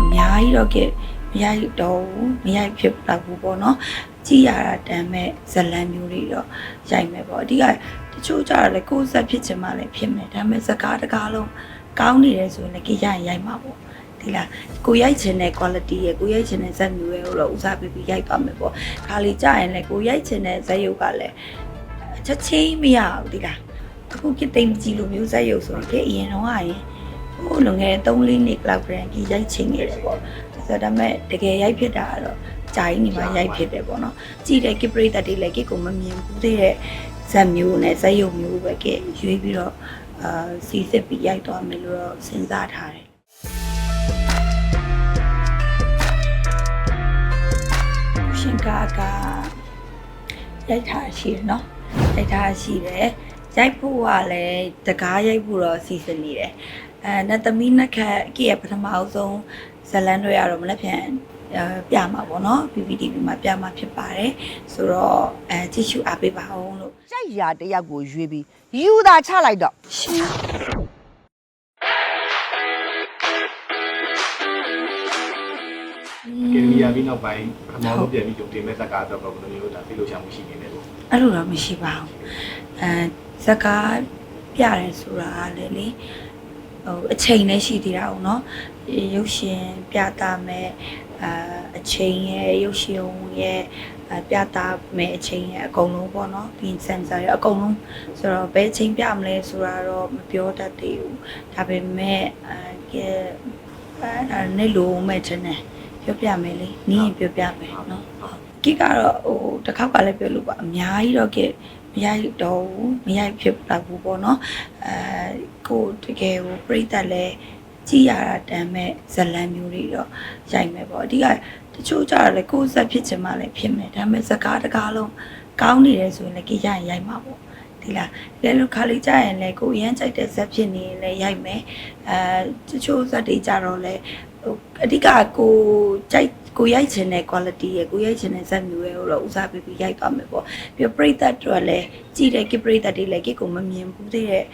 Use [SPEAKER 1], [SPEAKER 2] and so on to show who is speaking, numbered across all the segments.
[SPEAKER 1] အများကြီးတော့ကဲမရိုက်တော့ဘူးမရိုက်ဖြစ်တော့ဘူးပေါ့နော်ကြည်ရတာတမ်းမဲ့ဇလန်မျိုးတွေတော့ရိုက်မယ်ပေါ့အဓိကတချို့ကြတော့လေကိုယ်ဆက်ဖြစ်ချင်မှလည်းဖြစ်မယ်ဒါပေမဲ့စကားတကားလုံးကောင်းနေတယ်ဆိုရင်လည်းကြည်ရရင်ရိုက်မှာပေါ့ဒီလားကိုရိုက်ချင်တဲ့ quality ရဲ့ကိုရိုက်ချင်တဲ့ဇက်မျိုးရဲ့ဟိုတော့ဦးစားပေးပြီးရိုက်သွားမယ်ပေါ့ခါလီကြာရင်လည်းကိုရိုက်ချင်တဲ့ဇက်ရုပ်ကလည်းချက်ချင်းမရဘူးဒီလားအခုကိတိမ်ကြည့်လို့မျိုးဇက်ရုပ်ဆိုရင်ကြအရင်တော့ကရင် ဟိုလုံငယ်3လေးနှစ် cloud brand ကြီးရိုက်ချင်နေတယ်ပေါ့ဆိုတော့ဒါပေမဲ့တကယ်ရိုက်ဖြစ်တာကတော့ဂျာကြီးနေမှာရိုက်ဖြစ်တယ်ပေါ့နော်ကြည့်တဲ့ကိပရိသတ်တွေလည်းကိကိုမမြင်ဘူးသေးတဲ့ဇက်မျိုးနဲ့ဇက်ရုပ်မျိုးပဲကိရွေးပြီးတော့အာစီစစ်ပြီးရိုက်သွားမယ်လို့တော့စဉ်းစားထားတယ်ရှင်ကားကရိုက်ထားရှိတယ်နော်ရိုက်ထားရှိတယ် ရိုက်ဖို့ကလည်းတကားရိုက်ဖို့တော့စီစဉ်နေတယ်အဲနတ်သမီးနှစ်ခက်အကြီးရဲ့ပထမအဆုံးဇလန်တွေရတော့မလက်ပြန်အဲပြမှာပေါ့နော် PPTV မှာပြမှာဖြစ်ပါတယ်ဆိုတော့အဲကြည့်ရှုအားပေးပါအောင်လို့
[SPEAKER 2] ကြိုက်ရာတစ်ယောက်ကိုရွေးပြီးယူတာချလိုက်တော့
[SPEAKER 1] ရှင်
[SPEAKER 3] ကယ်မီယာပြီးနောက်ပိုင်းပထမဆုံးပြန်ပြီးကြုံတင်မဲ့ဇက်ကားတော့ဘယ်လိုမျိုးဒါသိလို့ချမှုရှိနေလဲပေါ့
[SPEAKER 1] အဲ့လိုတော့မရှိပါဘူးအဲဇက်ကားပြတယ်ဆိုတာကလည်းလေဟိုအချိန်လည်းရှိသေးတာဟုတ်နော်ရုပ်ရှင်ပြတာမဲ့အာအချိန်ရဲ့ရုပ်ရှင်ရဲ့အပြတာမဲ့အချိန်ရဲ့အကုန်လုံးပေါ့နော်ပြီးစင်ဆာရဲ့အကုန်လုံးဆိုတော့ဘယ်အချိန်ပြမလဲဆိုတာတော့မပြောတတ်သေးဘူးဒါပေမဲ့အဲကဲအဲနေလို့မဲ့ချင်တယ် ပြောပြမယ်လေနင်းရင်ပြောပြမယ်နော်ဟုတ်ကိကတော့ဟိုတစ်ခေါက်ကလည်းပြောလို့ပါအများကြီးတော့ကိမရိုက်တော့ဘူးမရိုက်ဖြစ်တော့ဘူးပေါ့နော်အဲကိုတကယ်ကိုပြိတက်လဲကြည်ရတာတမ်းမဲ့ဇလန်မျိုးတွေတော့ရိုက်မယ်ပေါ့အဓိကတချို့ကြတော့လေကိုယ်ဆက်ဖြစ်ချင်မှလည်းဖြစ်မယ်ဒါပေမဲ့စကားတကားလုံးကောင်းနေတယ်ဆိုရင်လည်းကိရရင်ရိုက်မှာပေါ့ဒီလားလဲလို့ခါလေးကြရင်လည်းကိုရမ်းကြိုက်တဲ့ဇက်ဖြစ်နေရင်လည်းရိုက်မယ်အဲတချို့ဇက်တွေကြတော့လေဟို အဓိကကိုကြိုက်ကိုရိုက်ချင်တဲ့ quality ရဲ့ကိုရိုက်ချင်တဲ့ဇက်မျိုးရဲ့ဟိုတော့ဦးစားပေးပြီးရိုက်သွားမယ်ပေါ့ပြီးတော့ပရိသတ်တွေလည်းကြည့်တဲ့ကိပရိသတ်တွေလည်းကိကိုမမြင်ဘူးသေးတဲ့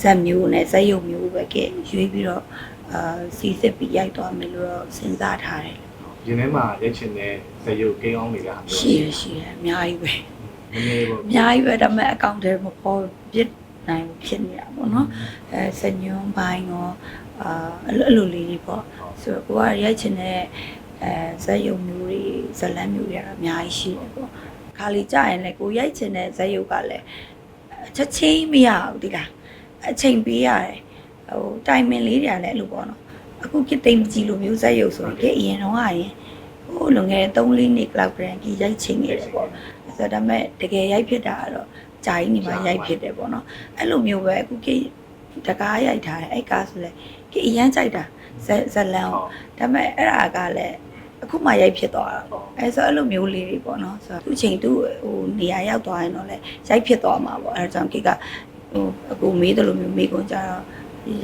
[SPEAKER 1] ဇက်မျိုးနဲ့ဇက်ရုပ်မျိုးပဲကိရွေးပြီးတော့အာစီစစ်ပြီးရိုက်သွားမယ်လို့တော့စဉ်းစားထားတယ်
[SPEAKER 3] ရင်ထဲမှာရက်ချင်တဲ့ဇက်ရုပ်ကိန်းအောင်တွေကမျိုး
[SPEAKER 1] ရှိရရှိရအများကြီးပဲ
[SPEAKER 3] နည်းနည်းပေါ့
[SPEAKER 1] အများကြီးပဲဒါပေမဲ့အကောင့်ထဲမပေါ်ပြစ်နိုင်ဘူးဖြစ်နေတာပေါ့နော်အဲစညွန်းပိုင်းရော အာအဲ့လိုအဲ့လိုလေးတွေပေါ့ဆိုတော့ကိုကရိုက်ချင်တဲ့အဲဇက်ရုပ်မျိုးတွေဇလန်းမျိုးတွေကတော့အများကြီးရှိတယ်ပေါ့ခါလီကြာရင်လည်းကိုရိုက်ချင်တဲ့ဇက်ရုပ်ကလည်းချက်ချင်းမရဘူးဒီလားအချိန်ပေးရတယ်ဟိုတိုင်မင်လေးတွေကလည်းအဲ့လိုပေါ့နော်အခုကိတိမ်ကြည့်လို့မျိုးဇက်ရုပ်ဆိုရင်ကြအရင်တော့ကရင်ဟိုလုံငယ်3လေးနှစ် cloud brand ကြီးရိုက်ချင်နေတယ်ပေါ့ဆိုတော့ဒါပေမဲ့တကယ်ရိုက်ဖြစ်တာကတော့ဂျာကြီးနေမှာရိုက်ဖြစ်တယ်ပေါ့နော်အဲ့လိုမျိုးပဲအခုကိတကားရိုက်ထားတယ်အဲ့ကားဆိုလဲ ကိအရန်ကြိုက်တာဇက်ဇလန်ကိုဒါပေမဲ့အဲ့ဒါကလည်းအခုမှရိုက်ဖြစ်သွားတာပေါ့အဲဆိုအဲ့လိုမျိုးလေးတွေပေါ့နော်ဆိုတော့သူ့ချိန်သူ့ဟိုနေရာရောက်သွားရင်တော့လေရိုက်ဖြစ်သွားမှာပေါ့အဲဒါကြောင့်ကိကဟိုအခုမေးတယ်လို့မျိုးမေးကုန်ကြတော့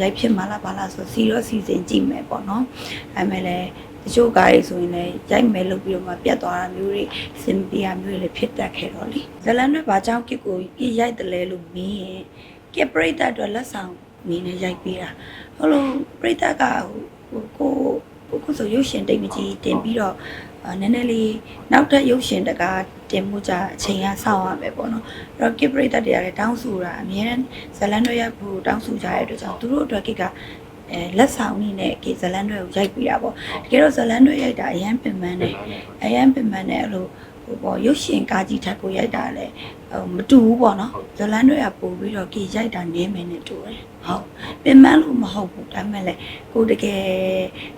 [SPEAKER 1] ရိုက်ဖြစ်မှာလားဘာလားဆိုစီရောစီစဉ်ကြည့်မယ်ပေါ့နော်အဲမဲ့လည်းတချို့ကားတွေဆိုရင်လည်းရိုက်မယ်လို့ပြီးတော့မှပြတ်သွားတာမျိုးတွေစင်ပီယာမျိုးတွေလည်းဖြစ်တတ်ခဲ့တော့လေဇလန်တွေဘာကြောင့်ကိကိုကိရိုက်တယ်လဲလို့မေးရင်ကိပရိသတ်အတွက်လက်ဆောင် နေနဲ့ရိုက်ပေးတာဟုတ်လို့ပရိသတ်ကဟိုကိုကိုဆိုရုပ်ရှင်တိတ်မကြီးတင်ပြီးတော့အာနည်းနည်းလေးနောက်ထပ်ရုပ်ရှင်တကားတင်မှုကြအချိန်ကစောင့်ရမယ်ပေါ့နော်အဲ့တော့ကိပရိသတ်တွေကလည်းတောင်းဆိုတာအများနဲ့ဇလန်တွေရိုက်ဖို့တောင်းဆိုကြတဲ့အတွက်ကြောင့်သူတို့အတွက်ကိကအဲလက်ဆောင်နေနဲ့ကိဇလန်တွေကိုရိုက်ပြီးတာပေါ့တကယ်တော့ဇလန်တွေရိုက်တာအရန်ပင်ပန်းတယ်အရန်ပင်ပန်းတယ်အဲ့လို ဟိုပေါ့ရုပ်ရှင်ကားကြီးထက်ကိုရိုက်တာလည်းဟိုမတူဘူးပေါ့နော်ဇလန်တွေကပို့ပြီးတော့ကိရိုက်တာနည်းမယ်နဲ့တူတယ်ဟုတ်ပင်ပန်းလို့မဟုတ်ဘူးဒါပေမဲ့လည်းကိုတကယ်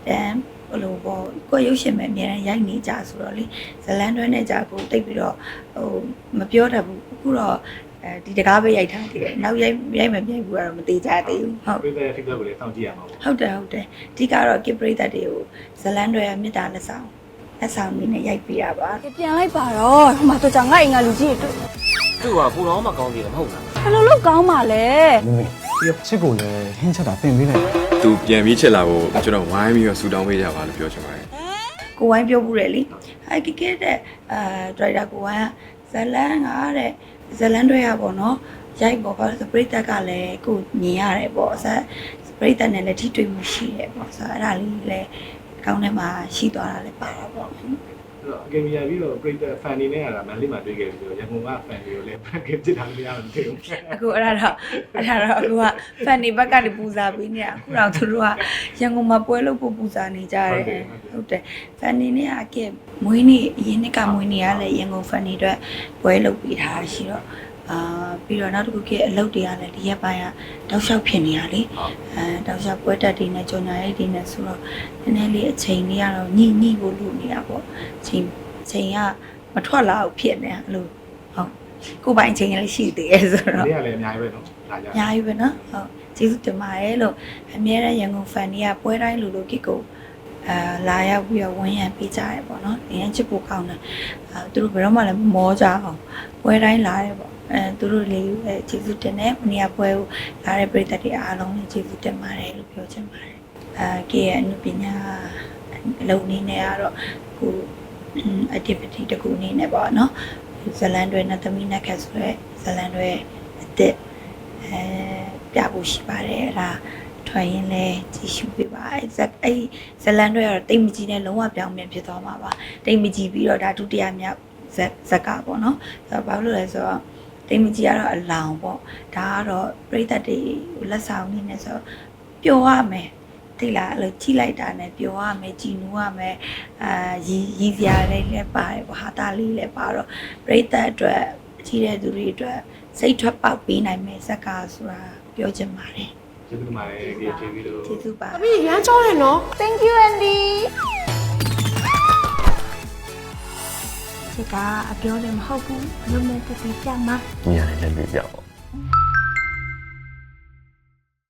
[SPEAKER 1] တမ်းဘလို့ပေါ့ကိုယ်ရုပ်ရှင်မဲ့အများရန်ရိုက်နေကြဆိုတော့လေဇလန်တွဲနဲ့ကြကိုတိတ်ပြီးတော့ဟိုမပြောတတ်ဘူးအခုတော့အဲဒီတကားပဲရိုက်ထားသေးတယ်နောက်ရိုက်ရိုက်မပြိုက်ဘူးကတော့မသေးကြသေးဘူးဟုတ်
[SPEAKER 3] ပြတဲ့ feedback ကိုလည်းစောင့်ကြည့်ရမှာပေါ့
[SPEAKER 1] ဟုတ်တယ်ဟုတ်တယ်အဓိကတော့ကိပရိသတ်တွေကိုဇလန်တွဲရမေတ္တာလက်ဆောင် လက်ဆောင်နေနဲ့ရိုက်ပေးတာပါ
[SPEAKER 4] ပြန်လိုက်ပါတော့ဟိုမှာတော့ကြောင့်ငါ့အိမ်ကလူကြီးတွေတွေ့
[SPEAKER 5] သူ့ကပူတော်မှကောင်းသေးတယ်မဟုတ်လား
[SPEAKER 4] ဘယ်လိုလုပ်ကောင်းပါလဲ
[SPEAKER 6] မမေပြီးတော့ချစ်ကိုလည်းဟင်းချက်တာတင်ပေးလိုက်
[SPEAKER 7] သူပြန်ပြီးချစ်လာဖို့ကျွန်တော်ဝိုင်းပြီးတော့ဆူတောင်းပေးကြပါလို့ပြောချင်ပါတယ်
[SPEAKER 1] ကိုဝိုင်းပြောဘူးတယ်လေအဲကိကိတဲ့အာဒရိုက်တာကိုဝိုင်းကဇလန်ကတဲ့ဇလန်တွဲရပေါ့နော်ရိုက်ပေါ့ဘာလို့လဲဆိုပရိသတ်ကလည်းကိုမြင်ရတယ်ပေါ့ဆက်ပရိသတ်နဲ့လည်းထိတွေ့မှုရှိတယ်ပေါ့ဆိုတော့အဲ့ဒါလေးလည်း ကတောင်းထဲမှာရှိသွားတာလည်းပါတာပေါ့
[SPEAKER 3] အဲ့တော့အကယ်၍ပြီးတော့ creator fan နေနဲ့ရတာမန်လေးမှာတွေ့ခဲ့ပြီးတော့ရန်ကုန်က fan တွေကိုလည်း fan ကဖြစ်တာမရဘူးတဲ့
[SPEAKER 1] အခုအဲ့ဒါတော့အဲ့ဒါတော့အခုကဖန်နေဘက်ကနေပူဇာပေးနေတာအခုတော့သူတို့ကရန်ကုန်မှာပွဲလုပ်ဖို့ပူဇာနေကြတယ်ဟုတ်တယ်ဖန်နေနဲ့အကဲမွေးနေ့အရင်နှစ်ကမွေးနေ့ကလည်းရန်ကုန်ဖန်နေအတွက်ပွဲလုပ်ပေးထားရှိတော့ အာပြီးတော့နောက်တစ်ခုကအလုပ်တွေကလည်းဒီရက်ပိုင်းကတောက်လျှောက်ဖြစ်နေတာလေအဲတောက်လျှောက်ပွဲတက်တွေနဲ့ကြော်ညာရိတ်တွေနဲ့ဆိုတော့နည်းနည်းလေးအချိန်လေးကတော့ညှိညှိဖို့လုပ်နေတာပေါ့အချိန်အချိန်ကမထွက်လာဘူးဖြစ်နေတာအဲ့လိုဟုတ်ကိုယ်ပိုင်အချိန်လည်းရှိသေးတယ်ဆိုတော့
[SPEAKER 3] ဒီကလည်းအများကြီးပဲနော်ဒါကြ
[SPEAKER 1] အများကြီးပဲနော်ဟုတ်ကျေးဇူးတင်ပါတယ်လို့အများရန်ရန်ကုန်ဖန်တွေကပွဲတိုင်းလူလူကိကိုအာလာရောက်ပြီးတော့ဝန်းရံပေးကြရဲပေါ့နော်အရင်ချစ်ဖို့ကောင်းတယ်အာသူတို့ဘယ်တော့မှလည်းမမောကြအောင်ပွဲတိုင်းလာရဲပေါ့ အဲသူတို့လေးအဲကျေးဇူးတင်တယ်မနေ့ကပွဲကိုလာတဲ့ပြည်သက်တွေအားလုံးလည်းကျေးဇူးတင်ပါတယ်လို့ပြောချင်ပါတယ်အာကေရဲ့အနုပညာအလုပ်အနေနဲ့ကတော့ခု activity တစ်ခုအနေနဲ့ပေါ့နော်ဇလန်တွေနဲ့သမီးနဲ့ခက်ဆိုရဲဇလန်တွေအစ်စ်အဲပြဖို့ရှိပါတယ်အဲ့ဒါထွက်ရင်လဲကြည့်ရှုပေးပါအဲ့ဇက်အဲ့ဇလန်တွေကတော့တိတ်မကြီးနဲ့လုံးဝပြောင်းပြန်ဖြစ်သွားမှာပါတိတ်မကြီးပြီးတော့ဒါဒုတိယမြောက်ဇက်ဇက်ကပေါ့နော်အဲ့တော့ဘာလို့လဲဆိုတော့ တိတ်မကြီးကတော့အလောင်ပေါ့ဒါကတော့ပြိသက်တွေလက်ဆောင်နေနဲ့ဆိုတော့ပျော်ရမယ်သိလားအဲ့လိုကြည့်လိုက်တာနဲ့ပျော်ရမယ်ကြည်နူးရမယ်အာရည်ရည်စရာလေးလည်းပါတယ်ပေါ့ဟာတာလေးလည်းပါတော့ပြိသက်အတွက်ကြီးတဲ့သူတွေအတွက်စိတ်ထွက်ပေါက်ပေးနိုင်မယ်ဇက်ကာဆိုတာပြောချင်ပါတယ်
[SPEAKER 3] ကျေးဇူးတင်ပါတယ်ဒီကျေးဇူးလို့
[SPEAKER 1] ကျေးဇူးပါ
[SPEAKER 4] အမေရမ်းကြောတယ်နော် Thank you Andy
[SPEAKER 1] ဒီကအပြောလည်းမဟုတ်ဘူးဘယ်လိုမှတည်ပြမှာ
[SPEAKER 7] ညာလည်းလက်ပြပြပေါ့